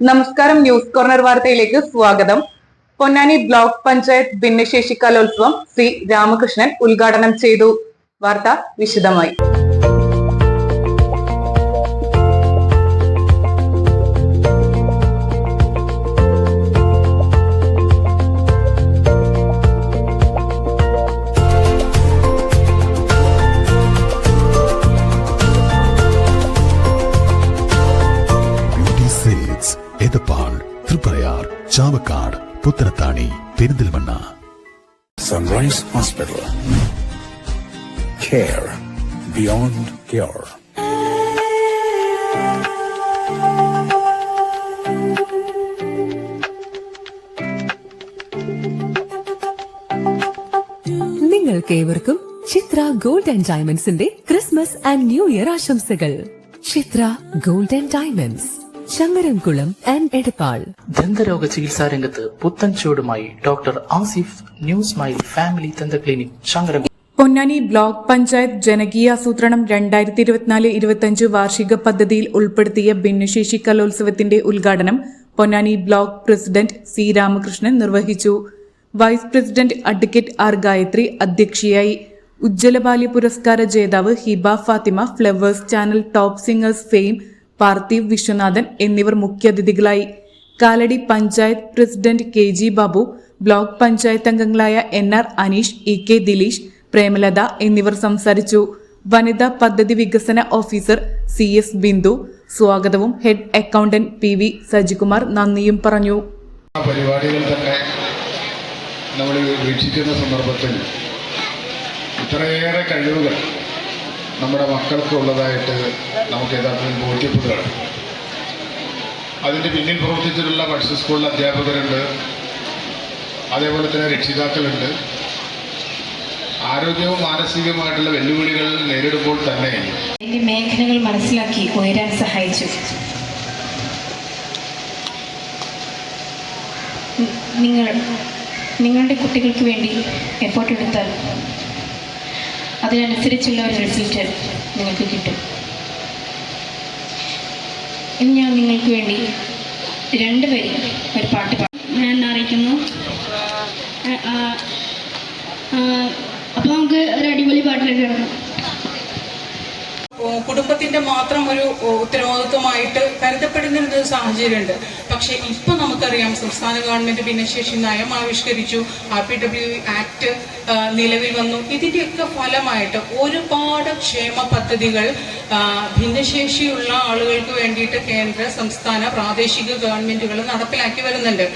നമസ്കാരം news corner വാർത്തയിലേക്ക് സ്വാഗതം. പൊന്നാനി ബ്ലോക്ക് പഞ്ചായത്ത് ഭിന്നശേഷി കലോത്സവം സി രാമകൃഷ്ണൻ ഉദ്ഘാടനം ചെയ്തു. വാർത്ത വിശദമായി. Silks Edappal Triprayar Chavakkad Puthanathani Perinthalmanna Sunrise Hospital. Care beyond cure. നിങ്ങൾക്കേവർക്കും ചിത്ര ഗോൾഡ് ആൻഡ് ഡയമണ്ട്സിന്റെ ക്രിസ്മസ് ആൻഡ് ന്യൂ ഇയർ ആശംസകൾ ചിത്ര gold and diamonds Changaramkulam and Edappal. ദന്തരോഗ ചികിത്സാ രംഗത്ത് പുത്തൻ ചുവടുമായി doctor Asif new smile family ദന്ത ക്ലിനിക് ശങ്കരൻ പൊന്നാനി ബ്ലോക്ക് പഞ്ചായത്ത് ജനകീയാസൂത്രണം രണ്ടായിരത്തി ഇരുപത്തിനാല് ഇരുപത്തിയഞ്ച് വാർഷിക പദ്ധതിയിൽ ഉൾപ്പെടുത്തിയ ഭിന്നശേഷി കലോത്സവത്തിന്റെ ഉദ്ഘാടനം Ponnani block president C Ramakrishnan നിർവഹിച്ചു. Vice president advocate R Gayathri അധ്യക്ഷയായി. ഉജ്ജ്വലബാല്യ പുരസ്കാര ജേതാവ് Hiba Fathima Flowers channel top singers fame Parthiv Viswanathan എന്നിവർ മുഖ്യാതിഥികളായി Kalady panchayat president K G Babu block panchayat അംഗങ്ങളായ N R Aneesh E K Dileesh Premalatha എന്നിവർ സംസാരിച്ചു. വനിതാ പദ്ധതി വികസന ഓഫീസർ സി എസ് ബിന്ദു സ്വാഗതവും head accountant P V Sajikumar നന്ദിയും പറഞ്ഞു. പരിപാടികൾ തന്നെ നമ്മൾ വീക്ഷിക്കുന്ന സന്ദർഭത്തിൽ ഇത്രയേറെ കഴിവുകൾ നമ്മുടെ മക്കൾക്കുള്ളതായിട്ട് നമുക്ക് യഥാർത്ഥത്തിൽ ബോധ്യപ്പെടുകയാണ്. അതിന്റെ പിന്നിൽ പ്രവർത്തിച്ചിട്ടുള്ള പഠിച്ച സ്കൂളിലെ അധ്യാപകരുണ്ട്. അതേപോലെ തന്നെ രക്ഷിതാക്കളുണ്ട്. ആരോഗ്യവും മാനസികവുമായിട്ടുള്ള വെല്ലുവിളികൾ നേരിടുമ്പോൾ തന്നെ മേഖലകൾ മനസ്സിലാക്കി ഉയരാൻ സഹായിച്ചു. നിങ്ങൾ നിങ്ങളുടെ കുട്ടികൾക്ക് വേണ്ടി എഫോർട്ട് എടുത്താൽ അതിനനുസരിച്ചുള്ള ഒരു റിസൾട്ട് നിങ്ങൾക്ക് കിട്ടും. ഇനി ഞാൻ നിങ്ങൾക്ക് വേണ്ടി രണ്ട് വരി ഒരു പാട്ട് പാടും ഞാൻ അറിയിക്കുന്നു. അപ്പോൾ നമുക്ക് ഒരു അടിപൊളി പാട്ടിലേക്ക് കിടക്കാം. കുടുംബത്തിന്റെ മാത്രം ഒരു ഉത്തരവാദിത്വമായിട്ട് കരുതപ്പെടുന്ന ഒരു സാഹചര്യമുണ്ട്. പക്ഷേ ഇപ്പൊ നമുക്കറിയാം സംസ്ഥാന ഗവൺമെന്റ് ഭിന്നശേഷി നയം ആവിഷ്കരിച്ചു. ആർ പി ഡബ്ല്യു ആക്ട് നിലവിൽ വന്നു. ഇതിന്റെയൊക്കെ ഫലമായിട്ട് ഒരുപാട് ക്ഷേമ പദ്ധതികൾ ഭിന്നശേഷിയുള്ള ആളുകൾക്ക് വേണ്ടിയിട്ട് കേന്ദ്ര സംസ്ഥാന പ്രാദേശിക ഗവൺമെന്റുകൾ നടപ്പിലാക്കി വരുന്നുണ്ട്.